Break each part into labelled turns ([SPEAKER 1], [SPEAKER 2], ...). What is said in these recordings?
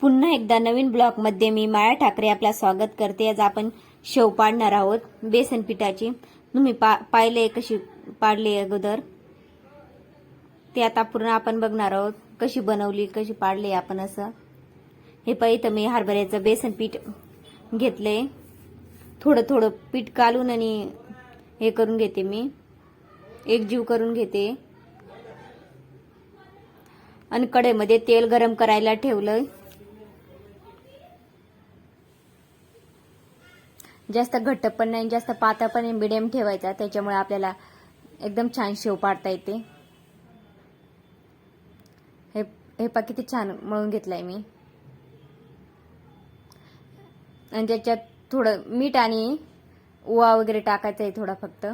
[SPEAKER 1] पुन्हा एकदा नवीन ब्लॉगमध्ये मी माया ठाकरे आपला स्वागत करते. आज आपण शेव पाडणार आहोत बेसन पिठाची. तुम्ही पा पाहिले कशी पाडली अगोदर? ते आता पूर्ण आपण बघणार आहोत. कशी बनवली कशी पाडली आपण असं. हे पाहिजे तर मी हरभऱ्याचं बेसन पीठ घेतले. थोडं थोडं पीठ कालून आणि हे करून घेते मी. एकजीव करून घेते. आणि कढईमध्ये तेल गरम करायला ठेवलं जास्त घट्ट पण नाही जास्त पातळ पण नाही मिडियम ठेवायचा. त्याच्यामुळे आपल्याला एकदम छान शेव पाडता येते. हे हे पा किती छान मळून घेतलंय मी. आणि त्याच्यात थोडं मीठ आणि ओवा वगैरे टाकायचं आहे थोडा फक्त.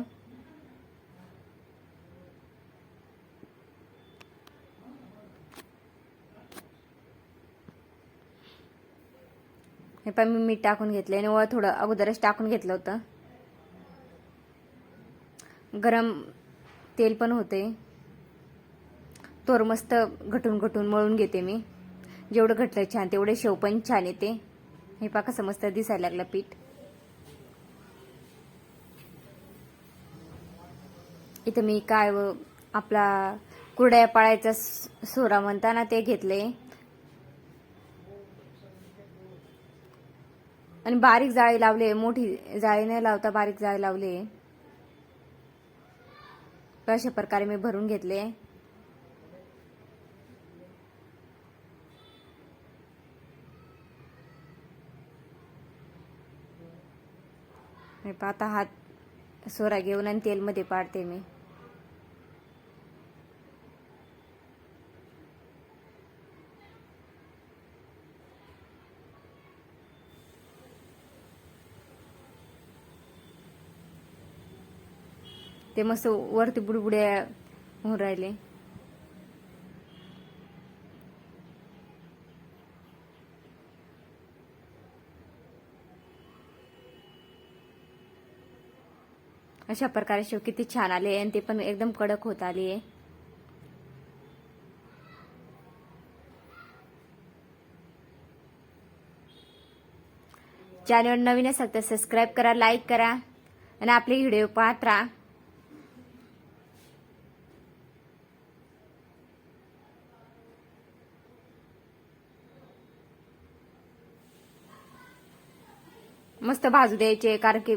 [SPEAKER 1] हे पण मी मीठ टाकून घेतलं आणि वळ थोडं अगोदरच टाकून घेतलं होतं. गरम तेल पण होते तोर मस्त घटून घटून मळून घेते मी. जेवढं घटलं छान तेवढे शेव पण छान येते. हे पा कसं मस्त दिसायला लागलं पीठ. इथं मी काय व आपला कुरड्या पाळायचा सोरा म्हणता ना ते घेतले आणि बारीक जाळी लावले मोठी जाळी नाही लावता बारीक जाळी लावले. अशा प्रकारे मी भरून घेतले. मी पाहता हात सोरा घेऊन आणि तेलमध्ये पाडते मी. ते मस्त वरती बुडबुड्या होऊन राहिले. अशा प्रकारे शेव किती छान आले आणि ते पण एकदम कडक होत आली. आहे चॅनल नवीन असाल तर सबस्क्राईब करा लाईक करा आणि आपले व्हिडिओ पाहत राहा. मस्त भाजू द्यायचे कारण की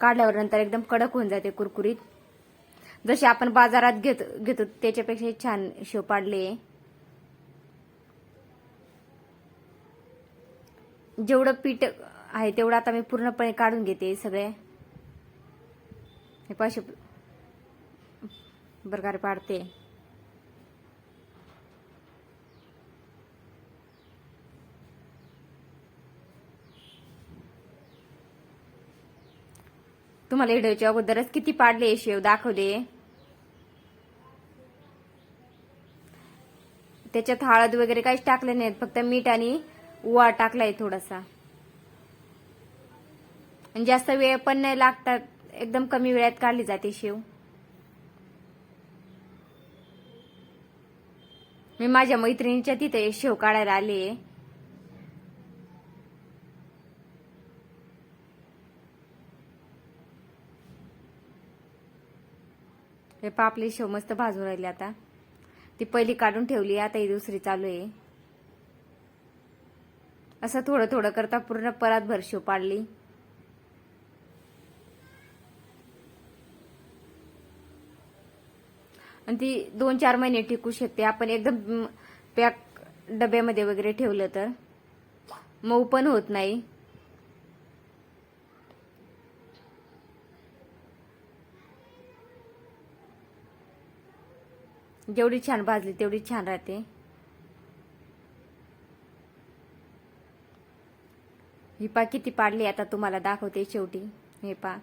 [SPEAKER 1] काढल्यावर नंतर एकदम कडक होऊन जाते कुरकुरीत. जसे आपण बाजारात घेत घेतो त्याच्यापेक्षा छान शेव पाडले. जेवढं पीठ आहे तेवढं आता मी पूर्णपणे काढून घेते सगळे. हे पाशे प्रकारे पाडते. तुम्हाला व्हिडिओच्या अगोदरच किती पाडले शेव दाखवले? त्याच्यात हळद वगैरे काहीच टाकले नाहीत फक्त मीठ आणि ओवा टाकलाय थोडासा. आणि जास्त वेळ पण नाही लागतात एकदम कमी वेळात काढली जाते शेव. मी माझ्या मैत्रिणीच्या तिथे शेव काढायला आले. हे पापली शेव मस्त भाजून राहिली आता. ती पहिली काढून ठेवली आता ही दुसरी चालू आहे. असं थोडं थोडं करता पूर्ण परत भर शेव पाडली. आणि ती दोन चार महिने टिकू शकते. आपण एकदम पॅक डब्यामध्ये वगैरे ठेवलं तर. मऊ पण होत नाही. जेवढी छान भाजली तेवढी छान राहते. ही पा किती पाडली आता तुम्हाला दाखवते शेवटी. हे पा.